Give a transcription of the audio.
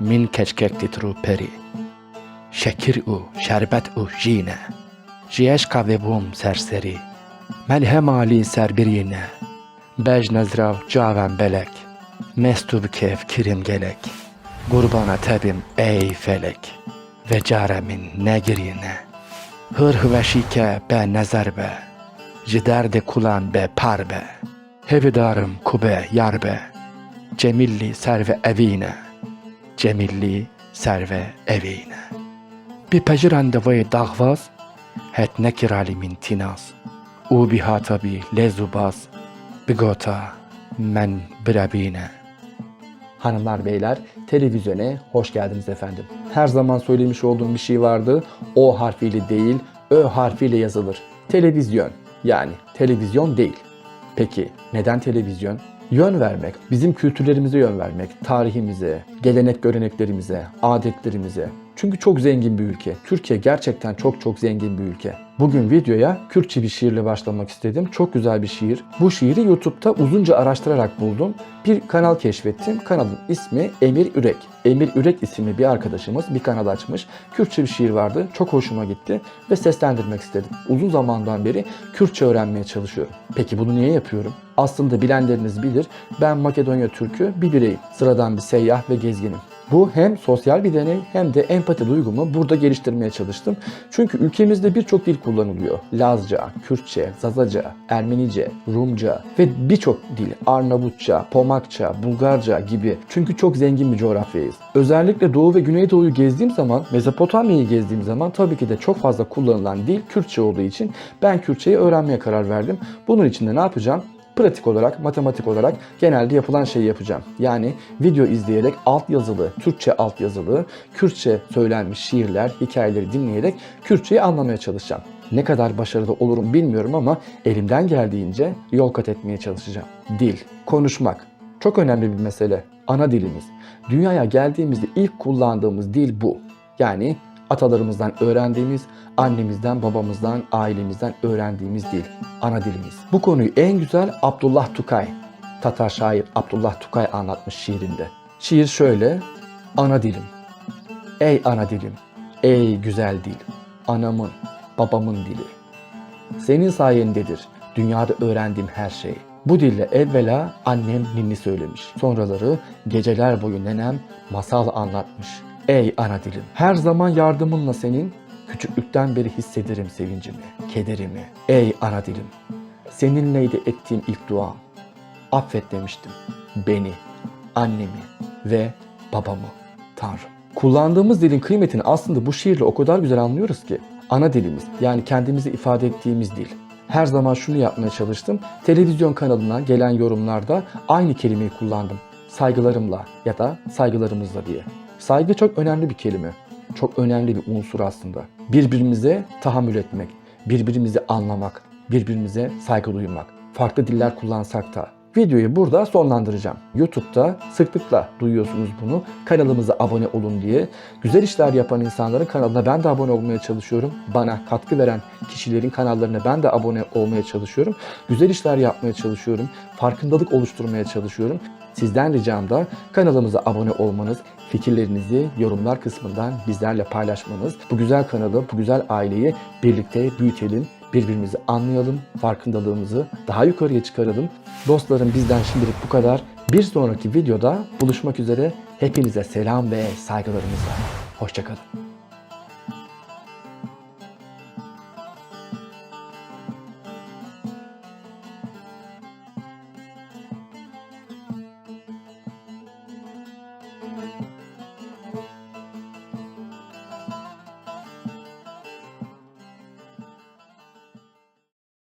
min keçkek titru peri. Şekir u, şerbet u jine. Jiyeşka ve bum serseri. Melhem ali serbirine. Bej nezrav caven belek. Mestub kef kirim gelek. Gurbana tebim ey felek. Ve caremin negirine. Hır ve şike be nezer be. Jiderde kulan be par be. Hevidarım kube yar be. Cemilli serve evine. Cemilli serve evine. Bir pejirande vay dağvaz, het nekirali min tinas. U bihatabi lezubaz, bigota men birabine. Hanımlar beyler, televizyona hoş geldiniz efendim. Her zaman söylemiş olduğum bir şey vardı. O harfiyle değil, Ö harfiyle yazılır. Televizyon, yani televizyon değil. Peki neden televizyon? Yön vermek, bizim kültürlerimize yön vermek, tarihimize, gelenek göreneklerimize, adetlerimize. Çünkü çok zengin bir ülke. Türkiye gerçekten çok çok zengin bir ülke. Bugün videoya Kürtçe bir şiirle başlamak istedim. Çok güzel bir şiir. Bu şiiri YouTube'da uzunca araştırarak buldum. Bir kanal keşfettim. Kanalın ismi Emir Ürek. Emir Ürek isimli bir arkadaşımız bir kanal açmış. Kürtçe bir şiir vardı. Çok hoşuma gitti ve seslendirmek istedim. Uzun zamandan beri Kürtçe öğrenmeye çalışıyorum. Peki bunu niye yapıyorum? Aslında bilenleriniz bilir. Ben Makedonya Türk'ü bir bireyim. Sıradan bir seyyah ve gezginim. Bu hem sosyal bir deney hem de empati duygumu burada geliştirmeye çalıştım. Çünkü ülkemizde birçok dil kullanılıyor. Lazca, Kürtçe, Zazaca, Ermenice, Rumca ve birçok dil. Arnavutça, Pomakça, Bulgarca gibi. Çünkü çok zengin bir coğrafyayız. Özellikle Doğu ve Güneydoğu'yu gezdiğim zaman, Mezopotamya'yı gezdiğim zaman tabii ki de çok fazla kullanılan dil Kürtçe olduğu için ben Kürtçeyi öğrenmeye karar verdim. Bunun için de ne yapacağım? Pratik olarak, matematik olarak genelde yapılan şeyi yapacağım. Yani video izleyerek altyazılı, Türkçe altyazılı, Kürtçe söylenmiş şiirler, hikayeleri dinleyerek Kürtçeyi anlamaya çalışacağım. Ne kadar başarılı olurum bilmiyorum ama elimden geldiğince yol kat etmeye çalışacağım. Dil, konuşmak çok önemli bir mesele. Ana dilimiz. Dünyaya geldiğimizde ilk kullandığımız dil bu. Yani atalarımızdan öğrendiğimiz, annemizden, babamızdan, ailemizden öğrendiğimiz dil, ana dilimiz. Bu konuyu en güzel Abdullah Tukay, Tatar şair Abdullah Tukay anlatmış şiirinde. Şiir şöyle, ana dilim. Ey ana dilim, ey güzel dil, anamın, babamın dili. Senin sayendedir dünyada öğrendiğim her şey. Bu dille evvela annem ninni söylemiş. Sonraları geceler boyu nenem masal anlatmış. Ey ana dilim, her zaman yardımınla senin küçüklükten beri hissederim sevincimi, kederimi. Ey ana dilim, seninleydi ettiğim ilk duam. Affet demiştim beni, annemi ve babamı, Tanrım. Kullandığımız dilin kıymetini aslında bu şiirle o kadar güzel anlıyoruz ki. Ana dilimiz yani kendimizi ifade ettiğimiz dil. Her zaman şunu yapmaya çalıştım. Televizyon kanalına gelen yorumlarda aynı kelimeyi kullandım. Saygılarımla ya da saygılarımızla diye. Saygı çok önemli bir kelime. Çok önemli bir unsur aslında. Birbirimize tahammül etmek, birbirimizi anlamak, birbirimize saygı duymak. Farklı diller kullansak da. Videoyu burada sonlandıracağım. YouTube'da sıklıkla duyuyorsunuz bunu. Kanalımıza abone olun diye. Güzel işler yapan insanların kanalına ben de abone olmaya çalışıyorum. Bana katkı veren kişilerin kanallarına ben de abone olmaya çalışıyorum. Güzel işler yapmaya çalışıyorum. Farkındalık oluşturmaya çalışıyorum. Sizden ricam da kanalımıza abone olmanız, fikirlerinizi yorumlar kısmından bizlerle paylaşmanız. Bu güzel kanalı, bu güzel aileyi birlikte büyütelim, birbirimizi anlayalım, farkındalığımızı daha yukarıya çıkaralım. Dostlarım bizden şimdilik bu kadar. Bir sonraki videoda buluşmak üzere. Hepinize selam ve saygılarımızla. Hoşçakalın.